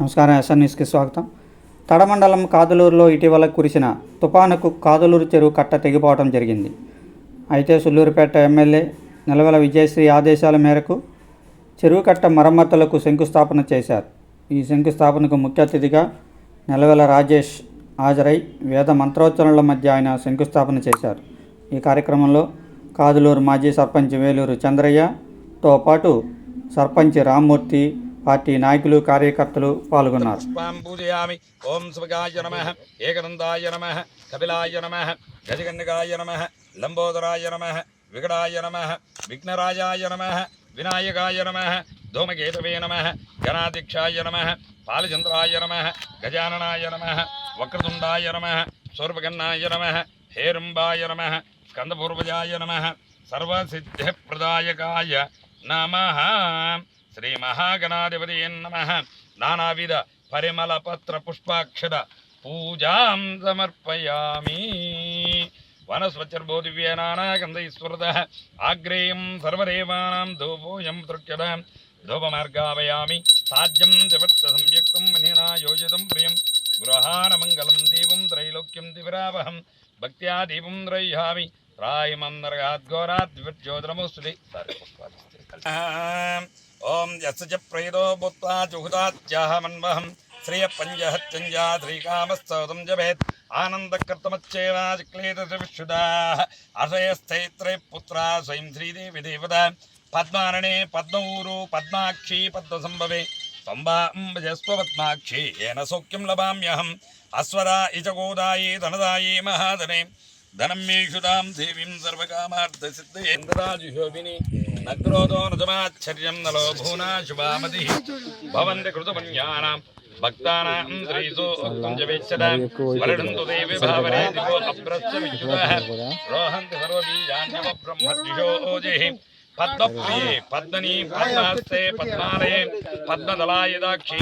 నమస్కారం ఎస్ఎన్ఎస్కి స్వాగతం. తడమండలం కాదలూరులో ఇటీవల కురిసిన తుపానుకు కాదలూరు చెరువు కట్ట తెగిపోవడం జరిగింది. అయితే సుల్లూరుపేట ఎమ్మెల్యే నిలవెల విజయశ్రీ ఆదేశాల మేరకు చెరువు కట్ట మరమ్మతులకు శంకుస్థాపన చేశారు. ఈ శంకుస్థాపనకు ముఖ్య అతిథిగా నిలవెల రాజేష్ హాజరై వేద మంత్రోచ్చరణల మధ్య ఆయన శంకుస్థాపన చేశారు. ఈ కార్యక్రమంలో కాదులూరు మాజీ సర్పంచ్ వేలూరు చంద్రయ్యతో పాటు సర్పంచ్ రామ్మూర్తి పార్టీ నాయకులు కార్యకర్తలు పాల్గొన్నారు. పూజయామి ఓం శివగాయ నమ ఏకనందాయ నమ కపిలాయ నమ గజగన్నికాయ నమ లంబోదరాయ నమ వికటాయ నమ విఘ్నరాజాయ నమ వినాయకాయ నమ ధూమకేతవే నమ గణాధ్యక్షాయ నమ పాలచంద్రాయ నమ గజాననాయ నమ వక్రతుండాయ నమ సూర్పగన్నాయ నమ హేరంబాయ నమ స్కందపూర్వజాయ నమ సర్వసిద్ధిప్రదాయకాయ నమ. శ్రీ మహాగణాధిపతి నమ. నానావిధ పరిమళ పత్ర పుష్పాక్షర పూజాం సమర్పయామి. వనస్వచర్భోదివ్య నానాగంధైస్వరద ఆగ్రేయం సర్వదేవానాం ధూపోయం తృక్యద. ధూపమార్గావయామి. సాధ్యం దివత్త సంయుక్తం మనినా యోజితం ప్రియం. గృహానమంగళం దీపం త్రైలోక్యం దివిరావహం భక్త్యా దీపం ద్రయ్యామి రాయమం నరగాద్ఘోరాత్ వివర్జ్యోతిరముస్తుతి సరే పుష్పాదిస్తే ఓం యస్య చ ప్రేదో భూత్వా జుహుతాత్యాహమన్వహం శ్రియ పంజహత్యంజా శ్రీకామస్తౌతం జభేత్. ఆనందకర్తమచ్చేవాక్లేత విశుదా అశయస్థైత్రే పుత్రా స్వయం శ్రీదేవి దేవత. పద్మారణే పద్మూరు పద్మాక్షి పద్మసంభవే. స్వంబాంబజస్వ పద్మాక్షి ఏన సౌఖ్యం లభామ్యహం. అస్వరా ఇచ గోదాయే ధనదాయే మహాధనే. ధనం మేషుదాం దేవీం సర్వకామార్థసిద్ధేంద్రాజుహోభిని నగ్రోదో నజమాశ్చర్యం నలో భూనా శుభామతి భవంతి కృతపుణ్యానాం భక్తానాం శ్రీసు కుంజవేచ్చదాం వరడంతు దేవి భావనే దివో అప్రస్య విద్యుతః రోహంతి సర్వబీజాన్యవ బ్రహ్మద్విషోజే పద్మప్రియే పద్మనీ పద్మాస్తే పద్మాలయే పద్మదలాయదాక్షి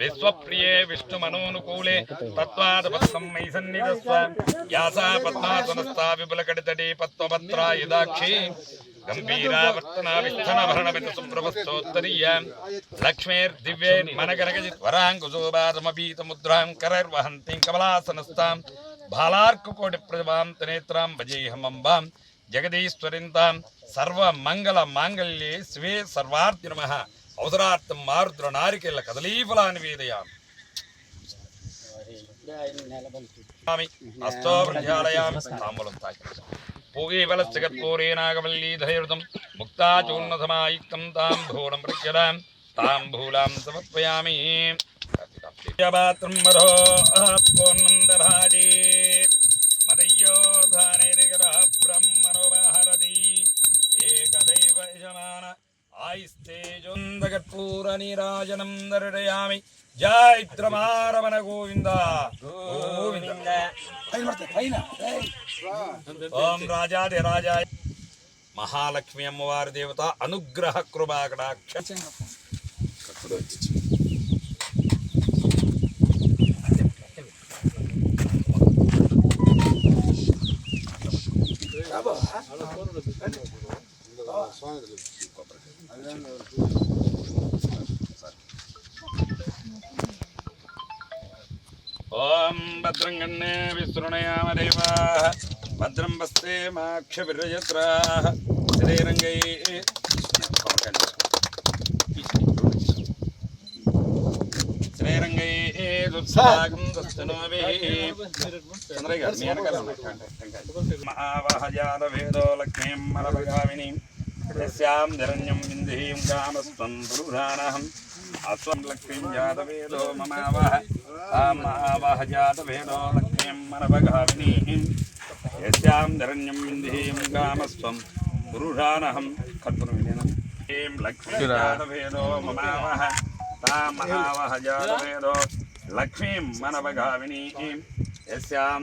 విశ్వప్రియే విష్ణుమనోనుకూలే తత్వాద పద్మం మై సన్నిధస్వ. యాసా పద్మాసనస్థా విపులకడితడే పద్మపత్రాయదాక్షి గంభీరావర్తనావిస్థనభరణమిత సుప్రభస్తోత్తరీయ. లక్ష్మేర్దివ్యే మనగనగజిత్ వరాంకుశోభాతమపీతముద్రాం కరైర్వహంతిం కమలాసనస్తాం బాలార్కుకోటి ప్రతిభాం తనేత్రాం భజేహమంబాం జగదీశ్వరింతాం. సర్వమంగళ మాంగళ్యే శివే సర్వార్థి నమః. అవసరార్థం మారుతుల నారికెళ్ళ కదలీఫలాన్ని వేదయామి. అస్తో ప్రజాలయామి తాంబూలం తాకి పూగీబలశ్చగత్పూరేనాగవల్లీధైర్దం ముక్తాచూర్ణసమాయుక్తం తాంబూలం ప్రఖ్యదాం తాంబూలాం సమర్పయామి. పాత్రం మరో పూర్ణం దధాజే ఆయిస్తేజోందగత్పూర నీరాజనం దర్శయామి జైత్రమారమణ గోవింద గోవింద ఓం రాజాది రాజా మహాలక్ష్మి అమ్మవారి దేవత అనుగ్రహ కృపాకటాక్ష స్వామి ఓం భద్రం గణే విశృణయామదేవా భద్రం వస్తే మాక్షవిరయత్ర శ్రీరంగై. శ్రీరంగై దుత్సాగం దస్తనోభి మహావహజాత వేదో లక్ష్మీం మలభగామిని యస్యాం ధరణ్యం విందీం కామస్వం పురుషానహం అస్వం లక్ష్మీం జాతవేదో మమావహ తాం మహావహ జాతవేదో లక్ష్మీం మనభగామిని యస్యాం ధరణ్యం విందీం కామస్వం పురుషానహం కర్పూరం విలీనం ఏం లక్ష్మీం జాతవేదో మమావహ తాం మహావహ జాతవేదో లక్ష్మీం మనభగామిని యస్యాం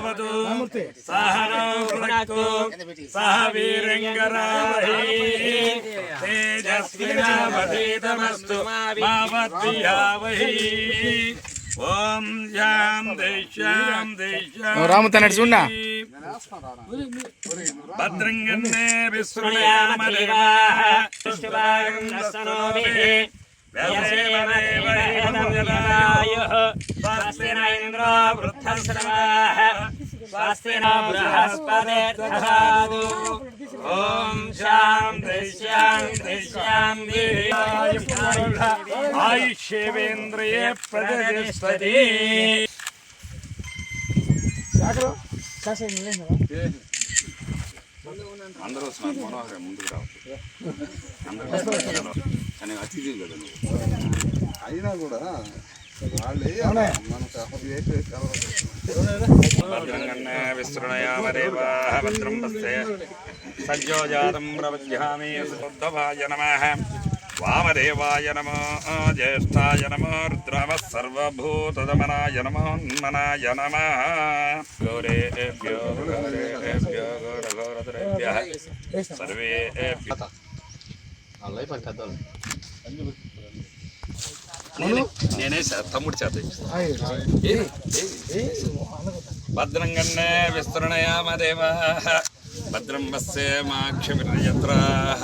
భవతు సహనో భునక్తు సహ వీరంగరాహి తేజస్వినావధీతమస్తు మావద్వియావహి ఓం శాం దిశ్యాం దిశ్యాం రాముతాడు చూడనా భద్రంగన్నే విశ్రుణయామదేవాः స్వస్తి న ఇంద్రో వృద్ధశ్రవాः స్వస్తి న బృహస్పతిర్దధాతు ఓం శాంతి శాంతి శాంతి అందరూ వస్తున్నారు. మనోహరం ముందుకు రావచ్చు అందరూ వస్తున్నారు. కానీ అతిథి కదా నువ్వు. అయినా కూడా వాళ్ళే మనకు అప్పుడు ఏ భద్రం సజ్జోజాతం ప్రవధ్యామి నమः. వామదేవాయ నమో. జ్యేష్ఠాయ నమో. రుద్రమः సర్వభూతదమనాయ నమో. మనాయ నమः. గౌరేభ్యో గౌరేభ్యో సర్వేభ్యः నేనే నేనే సార్ తమ్ముడు చేత ఇచ్చిన. భద్రం గన్నే విస్తృణయామదేవా భద్రం వస్సే మాక్షమిర్యత్రాः